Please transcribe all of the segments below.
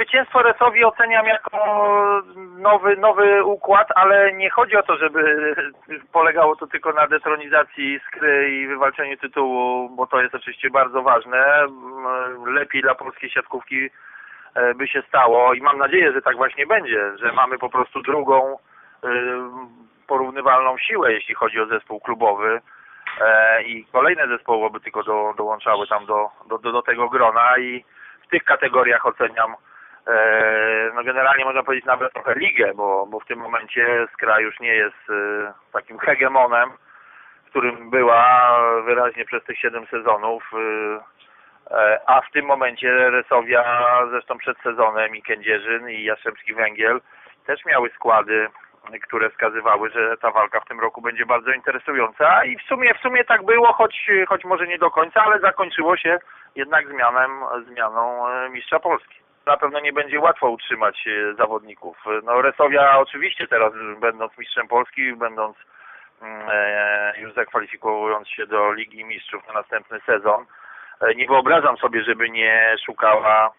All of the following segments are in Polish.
Zwycięstwo Resowi oceniam jako nowy, nowy układ, ale nie chodzi o to, żeby polegało to tylko na detronizacji skry i wywalczeniu tytułu, bo to jest oczywiście bardzo ważne. Mm, Lepiej dla polskiej siatkówki e, by się stało i mam nadzieję, że tak właśnie będzie, że mamy po prostu drugą e, porównywalną siłę, jeśli chodzi o zespół klubowy e, i kolejne zespoły by tylko do, dołączały tam do, do, do, tego grona i w tych kategoriach oceniam no generalnie można powiedzieć nawet trochę ligę, bo, bo w tym momencie Skra już nie jest e, takim hegemonem, którym była wyraźnie przez tych 7 sezonów, e, e, a w tym momencie Resowia zresztą przed sezonem i Kędzierzyn i Jastrzębski Węgiel też miały składy, które wskazywały, że ta walka w tym roku będzie bardzo interesująca i w sumie w sumie tak było, choć, choć może nie do końca, ale zakończyło się jednak zmianem, zmianą e, mistrza Polski. Na pewno nie będzie łatwo utrzymać e, zawodników. No Resowia oczywiście teraz będąc mistrzem Polski, będąc mm, e, już zakwalifikując się do Ligi Mistrzów na następny sezon, e, nie wyobrażam sobie, żeby nie szukała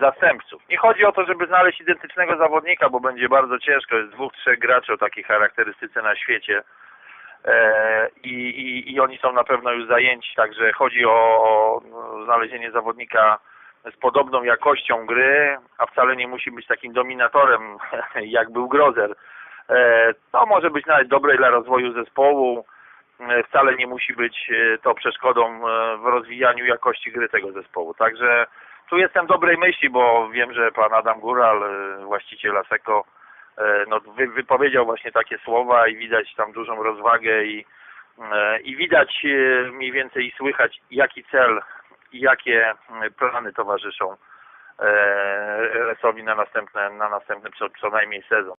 zastępców. Nie chodzi o to, żeby znaleźć identycznego zawodnika, bo będzie bardzo ciężko. Jest dwóch, trzech graczy o takiej charakterystyce na świecie i, i, i oni są na pewno już zajęci, także chodzi o, o znalezienie zawodnika z podobną jakością gry, a wcale nie musi być takim dominatorem, jak był Grozer. E, To może być nawet dobre dla rozwoju zespołu, E, wcale nie musi być e, to przeszkodą w rozwijaniu jakości gry tego zespołu. Także tu jestem dobrej myśli, bo wiem, że pan Adam Góral, właściciel Aseko, no, wy, wypowiedział właśnie takie słowa i widać tam dużą rozwagę i, i widać mniej więcej i słychać jaki cel i jakie mm, plany towarzyszą e, Resowi na następne, na następny co, co najmniej sezon.